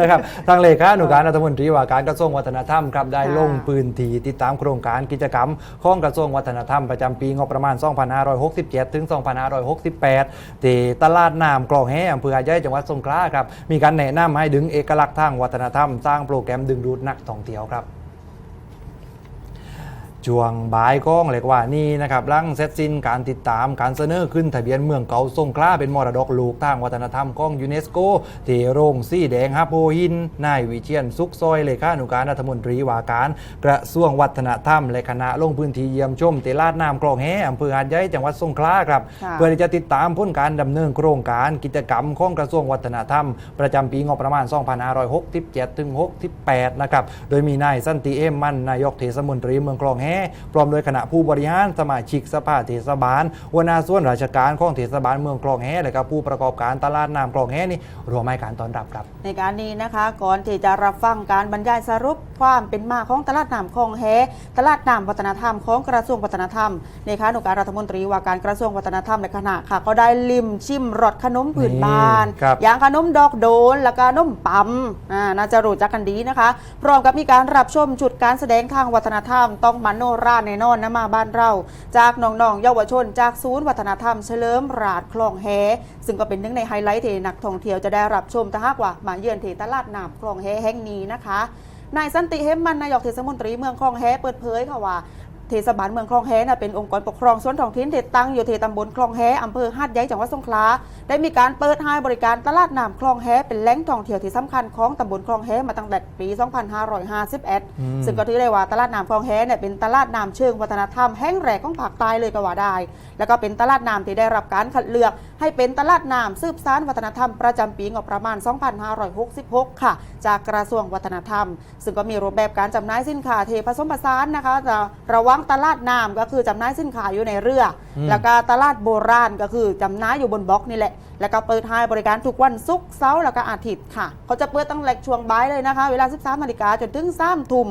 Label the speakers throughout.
Speaker 1: นะครับทางเลขานุการรัฐมนตรีว่าการกระทรวงวัฒนธรรมครับได้
Speaker 2: ค่ะ
Speaker 1: ลงพื้นที่ติดตามโครงการกิจกรรมของกระทรวงวัฒนธรรมประจำปีงบประมาณ 2567 ถึง 2568 ที่ตลาดน้ำกลองแห่อำเภอหาดใหญ่จังหวัดสงขลาครับมีการแนะนำให้ดึงเอกลักษณ์ทางวัฒนธรรม สร้างโปรแกรมดึงดูดนักท่องเที่ยวครับ ช่วงบ่ายก้องเรียกว่านี่นะครับหลังเสร็จสิ้นการติดตามการเสนอขึ้นทะเบียนเมืองเก่าทรงคลาเป็นมรดกลูกทางวัฒนธรรมของยูเนสโกที่โรงสีแดงฮับโพหินนายวิเชียนสุขซอยเลขานุการรัฐมนตรีว่าการ กระทรวงวัฒนธรรมและคณะลงพื้นที่เยี่ยมชมเตลาดน้ำคลองแห่อำเภอหาดใหญ่จังหวัดสงขลาครับ
Speaker 2: ค่ะ
Speaker 1: เพื่อที่จะติดตามผลการดำเนินโครงการกิจกรรมของกระทรวงวัฒนธรรม ประจำปีงบประมาณ 2567ถึง68 นะครับโดยมีนายสันติเอมมันนายกเทศมนตรีเมืองคลองแห่พร้อมด้วยคณะผู้บริหารสมาชิกสภาเทศบาลหัวหน้าส่วนราชการของเทศบาลเมืองคลองแห่และก็ผู้ประกอบการตลาดน้ำคลองแห่นี่รวมให้การต้อนรับครับ
Speaker 2: ในการนี้นะคะก่อนที่จะรับฟังการบรรยายสรุปความเป็นมาของตลาดน้ำคลองแฮตลาดน้ำวัฒนธรรมของกระทรวงวัฒนธรรมในขานุการรัฐมนตรีว่าการกระทรวงวัฒนธรรมในขณะค่ะ ก็ได้ลิมชิมรสขนมผืนบ้าน
Speaker 1: นี่ครับ
Speaker 2: อย่างขนมดอกโดน แล้วก็ขนมปั๊มอ่าน่าจะรู้จักกันดีนะคะ พร้อมกับมีการรับชมจุดการแสดงทางวัฒนธรรม ต้องมันโนราแน่นอนนะมาบ้านเรา จากน้องๆเยาวชน จากศูนย์วัฒนธรรมเฉลิมราชคลองแฮซึ่งก็เป็นหนึ่งในไฮไลท์ที่นักท่องเที่ยวจะได้รับชมถ้าหากว่ามาเยือนที่ตลาดน้ำคลองแฮแห่งนี้นะคะนายสันติเฮมมันนายกเทศมนตรีเมืองคลองแฮเปิดเผยค่ะว่า เทศบาลเมืองคลองแฮน่ะเป็นองค์กรปกครองส่วนท้องถิ่นที่ตั้งอยู่ที่ตำบลคลองแฮอำเภอหาดใหญ่จังหวัดสงขลาได้มีการเปิดให้บริการตลาดน้ำคลองแฮเป็นแหล่งท่องเที่ยวที่สำคัญของตำบลคลองแฮมาตั้งแต่ปี 2551 ซึ่งก็ถือได้ว่าตลาดน้ำคลองแฮเนี่ยเป็นตลาดน้ำเชิงวัฒนธรรมแห่งแรกของภาคใต้เลยก็ว่าได้ แล้วก็เป็นตลาดน้ำที่ได้รับการคัดเลือกให้เป็นตลาดน้ำสืบสานวัฒนธรรมประจำปีงบประมาณ 2566 ค่ะ จากกระทรวงวัฒนธรรม ซึ่งก็มีรูปแบบการจำหน่ายสินค้าเทผสมผสานนะคะจะระหวังตลาดน้ำก็คือจำหน่ายสินค้าอยู่ในเรืออ
Speaker 1: ม
Speaker 2: แล้วก็ตลาดโบราณก็คือจำหน่ายอยู่บนบล็อกนี่แหละ แล้วก็เปิดให้บริการทุกวันศุกร์เสาร์แล้วก็อาทิตย์ค่ะ เขาจะเปิดตั้งแต่ช่วงบ่ายเลยนะคะ เวลา 13นาฬิกาจนถึง3ทุ่ม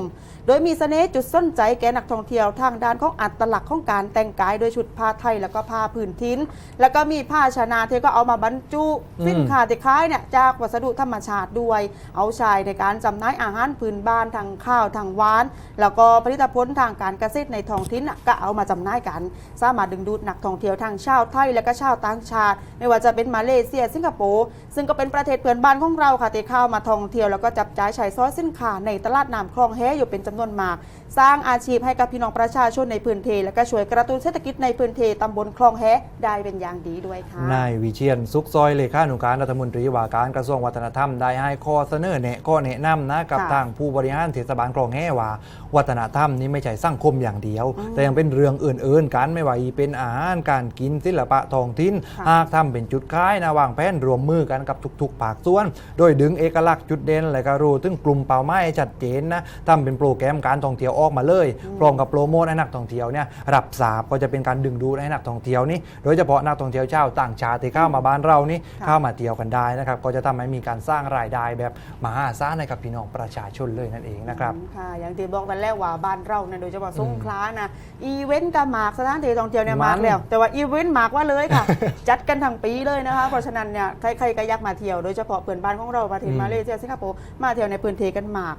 Speaker 2: โดยมีเสน่ห์จุดสนใจแก่นักท่องเที่ยวทางด้านของอัตลักษณ์ของการแต่งกายโดยชุดผ้าไทยแล้วก็ผ้าพื้นทิ้น แล้วก็มีผ้าชนาที่ก็เอามาบรรจุสินค้าที่ขายเนี่ยจากวัสดุธรรมชาติด้วย เอาใช้ในการจำหน่ายอาหารพื้นบ้านทางข้าวทางหวาน แล้วก็ผลิตผลทางการเกษตรในท้องถิ่นน่ะก็เอามาจำหน่ายกัน สามารถดึงดูดนักท่องเที่ยวทางชาวไทยและก็ชาวต่างชาติ ไม่ว่าจะเป็นมาเลเซีย สิงคโปร์ซึ่งก็เป็นประเทศเพื่อนบ้านของเราค่ะที่เข้ามาท่องเที่ยวแล้วก็จับจ่ายใช้ซอยสินค้าในตลาดน้ำคลองแฮอยู่เป็นจำนวนมาก สร้างอาชีพให้กับพี่น้องประชาชนในพื้นที่และก็ช่วยกระตุ้นเศรษฐกิจในพื้นที่ตำบลคลองแฮได้เป็นอย่างดีด้วยค่ะ
Speaker 1: นายวิเชียนสุขซอยเลขานุการรัฐมนตรีว่าการกระทรวงวัฒนธรรมได้ให้ข้อเสนอแนะข้อแนะนำนะกับ
Speaker 2: ค่ะ
Speaker 1: ทางผู้บริหารเทศบาลคลองแห่ว่าวัฒนธรรมนี้ไม่ใช่สังคมอย่างเดียว แต่ยังเป็นเรื่องอื่นๆกันไม่ว่าอีเป็นอาหารการกินศิลปะท้องถิ่น
Speaker 2: ค่ะ
Speaker 1: หากทำเป็นจุดขายนะวางแผนรวมมือกันกับทุกๆ ภาคส่วน โดยดึงเอกลักษณ์จุดเด่นและก็รู้ถึงกลุ่มเป้าหมายให้ชัดเจนนะทำเป็นโปรแกรมการท่องเที่ยวออกมาเลยพร้อมกับโปรโมทให้นักท่องเที่ยวเนี่ยรับทราบก็จะเป็นการดึงดูดให้นักท่องเที่ยวนี่โดยเฉพาะนักท่องเที่ยวชาวต่างชาติที่เข้ามาบ้านเรานี่
Speaker 2: ค่ะ
Speaker 1: เข้ามาเที่ยวกันได้นะครับก็จะทำให้มีการสร้างรายได้แบบมหาศาลให้กับพี่น้องประชาชนเลยนั่นเองนะครับ
Speaker 2: ค่ะอย่างที่บอกกันแล้วว่าบ้านเราเนี่ยโดยเฉพาะสงขลานะอีเวนต์กับหมากสถานที่ท่องเที่ยวเนี่ย
Speaker 1: มัน
Speaker 2: มากแล้ว แต่ว่าอีเวนต์หมากว่าเลยค่ะ จัดกันทั้งปีเลยนะคะ เพราะฉะนั้นเนี่ยใครๆก็อยากมาเที่ยวโดยเฉพาะเพื่อนบ้านของเราประเทศ
Speaker 1: อืม
Speaker 2: มาเลเซียสิงคโปร์มาเที่ยวในพื้นที่กันหมาก